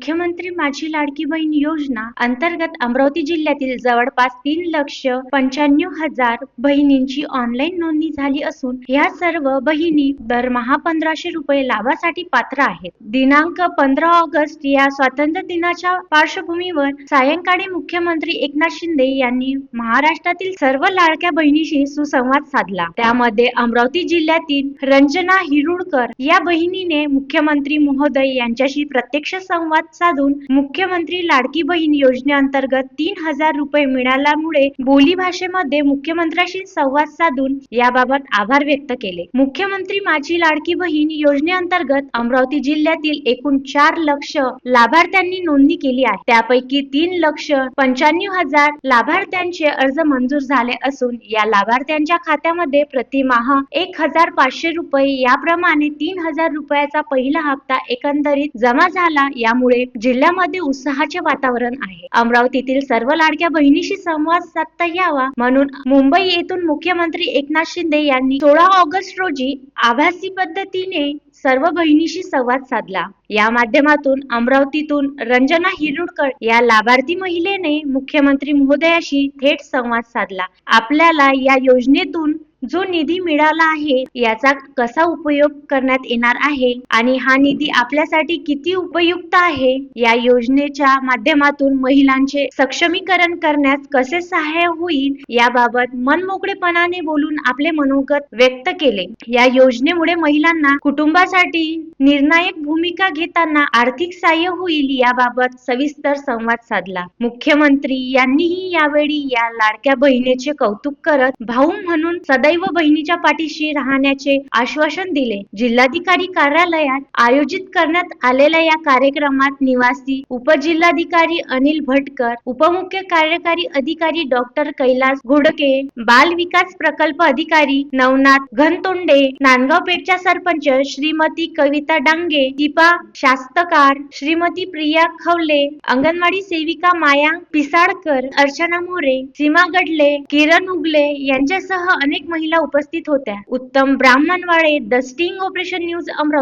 मुख्यमंत्री माझी लाडकी बहीण योजना अंतर्गत अमरावती जिल्ह्यातील जवळपास तीन लक्ष पंच्याण्णव हजार बहिणींची ऑनलाईन नोंदणी झाली असून या सर्व बहिणी दरमहा पंधराशे रुपये लाभासाठी पात्र आहेत. दिनांक पंधरा ऑगस्ट या स्वातंत्र्य दिनाच्या पार्श्वभूमीवर सायंकाळी मुख्यमंत्री एकनाथ शिंदे यांनी महाराष्ट्रातील सर्व लाडक्या बहिणीशी सुसंवाद साधला. त्यामध्ये अमरावती जिल्ह्यातील रंजना हिरुडकर या बहिणीने मुख्यमंत्री महोदय यांच्याशी प्रत्यक्ष संवाद साधून मुख्यमंत्री लाडकी बहीण योजनेअंतर्गत तीन हजार रुपये मिळाल्यामुळे बोली भाषेमध्ये मुख्यमंत्र्यांशी संवाद साधून याबाबत आभार व्यक्त केले. मुख्यमंत्री माझी लाडकी बहीण योजनेअंतर्गत अमरावती जिल्ह्यातील एकूण चार लक्ष लाभार्थ्यांनी नोंदणी केली आहे. त्यापैकी तीन लक्ष पंच्याण्णव हजार लाभार्थ्यांचे अर्ज मंजूर झाले असून या लाभार्थ्यांच्या खात्यामध्ये प्रतिमाह एक हजार पाचशे रुपये याप्रमाणे तीन हजार रुपयाचा पहिला हप्ता एकंदरीत जमा झाला. यामुळे जिल्ह्यामध्ये उत्साहाचे वातावरण आहे. अमरावतीतील सर्व लाडक्या बहिणीशी संवाद साधता यावा म्हणून मुंबई येथून मुख्यमंत्री एकनाथ शिंदे यांनी सोळा ऑगस्ट रोजी आभासी पद्धतीने सर्व बहिणीशी संवाद साधला. या माध्यमातून अमरावतीतून रंजना हिरुडकर या लाभार्थी महिलेने मुख्यमंत्री महोदयाशी थेट संवाद साधला. आपल्याला या योजनेतून जो निधी मिळाला आहे याचा कसा उपयोग करण्यात येणार आहे आणि हा निधी आपल्यासाठी किती उपयुक्त आहे या योजनेच्या माध्यमातून महिलांचे सक्षमीकरण करण्यास कसे सहाय्य होईल याबाबत मनमोकळेपणाने बोलून आपले मनोगत व्यक्त केले. या योजनेमुळे महिलांना कुटुंबासाठी निर्णायक भूमिका घेताना आर्थिक सहाय्य होईल याबाबत सविस्तर संवाद साधला. मुख्यमंत्री यांनीही यावेळी या लाडक्या बहिणीचे कौतुक करत भाऊ म्हणून सदैव बहिणीच्या पाठीशी राहण्याचे आश्वासन दिले. जिल्हाधिकारी कार्यालयात आयोजित करण्यात आलेल्या या कार्यक्रमात निवासी उपजिल्हाधिकारी अनिल भटकर उपमुख्य कार्यकारी अधिकारी डॉक्टर कैलास घोडके बाल विकास प्रकल्प अधिकारी नवनाथ घनतोंडे नांदगाव पेठच्या सरपंच श्रीमती कविता डांगे दीपा शास्तकार श्रीमती प्रिया खवले अंगणवाडी सेविका माया पिसाळकर अर्चना मोरे सीमा गडले किरण उगले यांच्यासह अनेक महिला उपस्थित होत्या. Uttam Brahmanwade the sting operation news Amravati.